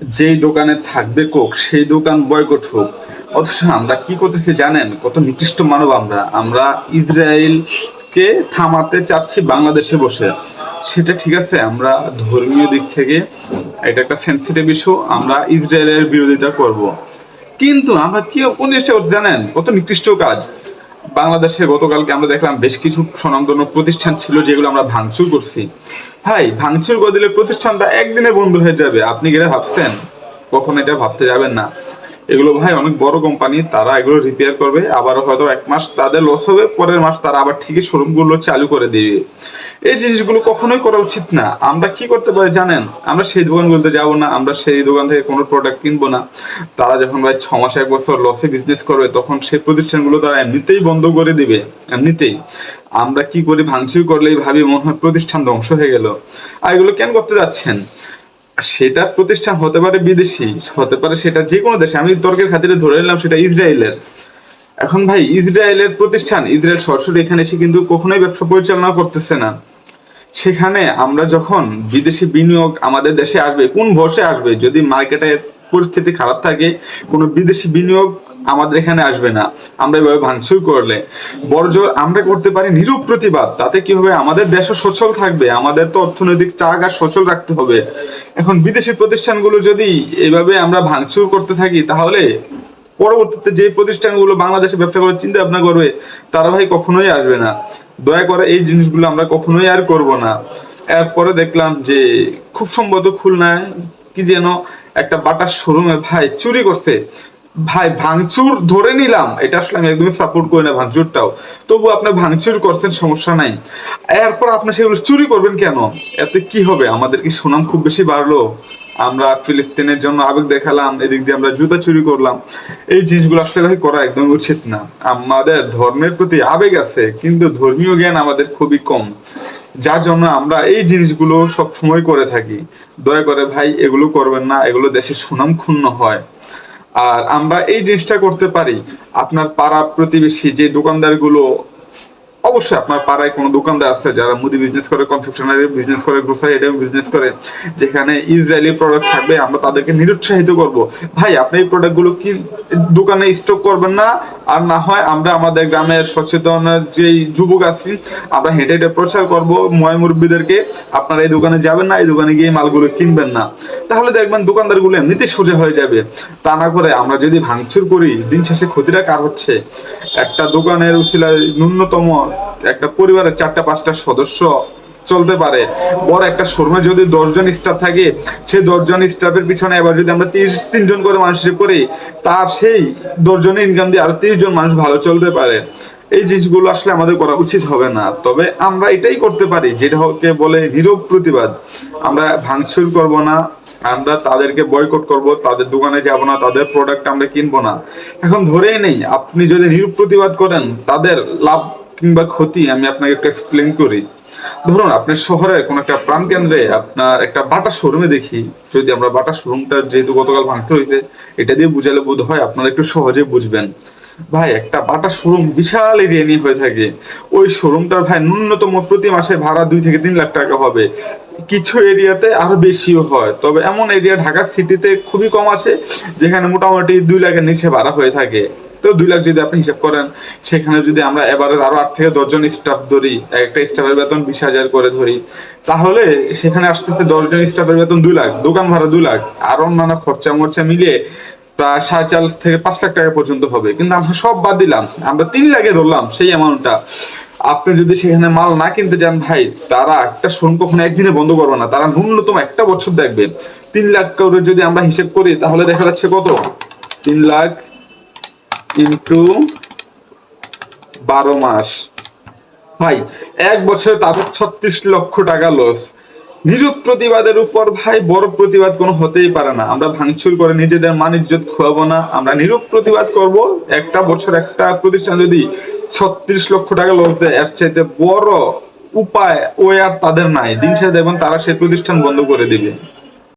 যেই দোকানে থাকবে কোক, সেই দোকান বয়কট হোক। অথচ আমরা কি করতেছি জানেন? কত নিকৃষ্ট মানব আমরা। আমরা ইসরায়েলকে থামাতে চাচ্ছি বাংলাদেশে বসে। সেটা ঠিক আছে, আমরা ধর্মীয় দিক থেকে এটা একটা সেন্সিটিভ ইস্যু আমরা ইসরায়েলের বিরোধিতা করব। কিন্তু আমরা কি কোন করতে জানেন? কত নিকৃষ্ট কাজ। বাংলাদেশে গতকালকে আমরা দেখলাম বেশ কিছু স্বনামধন্য প্রতিষ্ঠান ছিল যেগুলো আমরা ভাঙচুর করছি। ভাই, ভাঙচুর করে দিলে প্রতিষ্ঠানটা একদিনে বন্ধ হয়ে যাবে। আপনি গেলে ভাবছেন? কখন এটা ভাবতে যাবেন না। এগুলো ভাই অনেক বড় কোম্পানি তারা এগুলো রিপেয়ার করবে। আবার হয়তো এক মাস তাদের লস হবে, পরের মাস তারা আবার ঠিকই শোরুমগুলো চালু করে দিবে। এই জিনিসগুলো কখনোই করা উচিত না। আমরা কি করতে পারি জানেন? আমরা সেই দোকানগুলোতে যাব না, আমরা সেই দোকান থেকে কোনো প্রোডাক্ট কিনবো না। তারা যখন ভাই ছ মাস, এক বছর লসে বিজনেস করবে, তখন সেই প্রতিষ্ঠানগুলো তারা এমনিতেই বন্ধ করে দিবে। এমনিতেই। আমরা কি করি? ভাঙচুর করলেই ভাবি মনে হয় প্রতিষ্ঠান ধ্বংস হয়ে গেল। আর এগুলো কেন করতে যাচ্ছেন? সেটা প্রতিষ্ঠান হতে পারে বিদেশি, হতে পারে সেটা যে কোনো দেশে। আমি তর্কের খাতিরে ধরে নিলাম সেটা ইসরায়েলের। এখন ভাই, ইসরায়েলের প্রতিষ্ঠান, ইসরায়েল সরাসরি এখানে এসে কিন্তু কখনোই ব্যবসা পরিচালনা করতেছে না। সেখানে আমরা যখন বিদেশি বিনিয়োগ আমাদের দেশে আসবে, কোন ভরসে আসবে? যদি মার্কেটের পরিস্থিতি খারাপ থাকে, কোনো বিদেশি বিনিয়োগ আমাদের এখানে আসবে না। আমরা এভাবে ভাঙচুর করলে। বড়জোর আমরা করতে পারি নিরূপ প্রতিবাদ। তাতে কি হবে? আমাদের দেশও সচল থাকবে। আমাদের তো অর্থনৈতিক চাক আর সচল রাখতে হবে। এখন বিদেশি প্রতিষ্ঠানগুলো যদি এইভাবে আমরা ভাঙচুর করতে থাকি, তাহলে পরবর্তীতে যে প্রতিষ্ঠানগুলো বাংলাদেশে ব্যবসা করার চিন্তা ভাবনা করবে, তারা ভাই কখনোই আসবে না। দয়া করে এই জিনিসগুলো আমরা কখনোই আর করব না। এরপরে দেখলাম যে খুব সম্ভবত খুলনায় কি যেন একটা বাটার শোরুমে ভাই চুরি করছে। ভাই, ভাঙচুর ধরে নিলাম। এটা আসলে আমি একদমই সাপোর্ট করি না ভাঙচুরটাও। তবু আপনি ভাঙচুর করছেন, সমস্যা নাই। এরপর আপনি সেগুলো চুরি করবেন কেন? এতে কি হবে? আমাদের কি সুনাম খুব বেশি বাড়লো? আমরা ফিলিস্তিনের জন্য আবেগ দেখালাম, এদিক দিয়ে আমরা জুতা চুরি করলাম। এই জিনিসগুলো আসলে ভাই করা একদম উচিত না। আমাদের ধর্মের প্রতি আবেগ আছে, কিন্তু ধর্মীয় জ্ঞান আমাদের খুবই কম। যার জন্য আমরা এই জিনিসগুলো সব সময় করে থাকি। দয়া করে ভাই, এগুলো করবেন না। এগুলো দেশের সুনাম ক্ষুণ্ণ হয়। আর আমরা এই জিনিসটা করতে পারি। আপনার পাড়া প্রতিবেশী যে দোকানদারগুলো অবশ্যই আপনার পাড়ায় কোনো দোকানদার আছে যারা মুদি বিজনেস করে কনফেকশনারি বিজনেস করে গ্রোসারি আইটেম বিজনেস করে, যেখানে ইসরায়েলি প্রোডাক্ট থাকবে, আমরা তাদেরকে নিরুৎসাহিত করব। ভাই, আপনি এই প্রোডাক্টগুলো কি দোকানে স্টক করবেন না? আর না হয় আমরা আমাদের গ্রামের সচেতন যেই যুবক আছি, আমরা হেঁটে হেঁটে প্রচার করব ময় মুরব্বীদেরকে আপনারা এই দোকানে যাবেন না, এই দোকানে গিয়ে মালগুলো কিনবেন না। তাহলে দেখবেন দোকানদারগুলো এমনিতে সোজা হয়ে যাবে। তা না করে আমরা যদি ভাঙচুর করি, দিন শেষে ক্ষতিটা কার হচ্ছে? একটা দোকানের উসিলায় ন্যূনতম একটা পরিবারের চারটা, পাঁচটা সদস্য চলতে পারে। বড় একটা শোরুমে যদি দশজন স্টাফ থাকে, সেই দশজন স্টাফের পিছনে এবার যদি আমরা তিরিশ, তিনজন করে মানুষ করি, তার সেই দশজনের ইনকাম দিয়ে আরও তিরিশ জন মানুষ ভালো চলতে পারে। এই জিনিসগুলো আসলে আমাদের করা উচিত হবে না। তবে আমরা এটাই করতে পারি, যেটা হচ্ছে বলে নীরব প্রতিবাদ। আমরা ভাঙচুর করব না, আমরা তাদেরকে বয়কট করব, তাদের দোকানে যাব না, তাদের প্রোডাক্ট আমরা কিনবো না। এখন ধরেই নেই, আপনি যদি নিরূপ প্রতিবাদ করেন, তাদের লাভ কিংবা ক্ষতি আমি আপনাকে একটু এক্সপ্লেন করি। ধরুন আপনার শহরের কোন একটা প্রাণ কেন্দ্রে আপনার একটা বাটা শোরুমে দেখি, যদি আমরা বাটা শোরুমটা যেহেতু গতকাল ভাঙতে হয়েছে, এটা দিয়ে বুঝালে বোধ হয় আপনারা একটু সহজে বুঝবেন। ভাই, একটা বাটা শোরুম বিশাল এরিয়া নিয়ে হয়ে থাকে। ওই শোরুমটার ভাই ন্যূনতম প্রতি মাসে ভাড়া দুই থেকে তিন লাখ টাকা হবে। কিছু এরিয়াতে আরও বেশিও হয়। তবে এমন এরিয়া ঢাকা সিটিতে খুবই কম আছে, যেখানে মোটামুটি দুই লাখের নিচে ভাড়া হয়ে থাকে। তো দুই লাখ যদি আপনি হিসাব করেন, সেখানে যদি আমরা এবারে আরও আট থেকে দশজন স্টাফ ধরি, একটা স্টাফের বেতন বিশ হাজার করে ধরি, তাহলে সেখানে আস্তে আস্তে দশজন স্টাফের বেতন দুই লাখ, দোকান ভাড়া দুই লাখ, আর অন্যান্য খরচা মরচা মিলিয়ে প্রায় সাড়ে চার থেকে পাঁচ লাখ টাকা পর্যন্ত হবে। কিন্তু আমরা সব বাদ দিলাম, আমরা তিন লাখে ধরলাম সেই অ্যামাউন্টটা আপনি যদি সেখানে মাল না কিনতে যান ভাই, তারা একটা শোরুম কখনো একদিনে বন্ধ করবে না, তারা ন্যূনতম একটা বছর দেখবে। তিন লাখ করে যদি আমরা হিসেব করি, তাহলে দেখা যাচ্ছে কত? তিন লাখ ইন্টু বারো মাস। ভাই, এক বছরে তাদের ছত্রিশ লক্ষ টাকা লস নিরূপ প্রতিবাদের উপর ভাই, বড় প্রতিবাদ কোনো হতেই পারে না। আমরা ভাঙচুর করে নিজেদের মান ইজ্জত খোয়াবো না। আমরা নিরূপ প্রতিবাদ করব। একটা বছর একটা প্রতিষ্ঠান যদি ছত্রিশ লক্ষ টাকা লস দেয়, এর চাইতে বড় উপায় ওই আর তাদের নাই। দিন শেষে দেখবেন তারা সেই প্রতিষ্ঠান বন্ধ করে দিবে।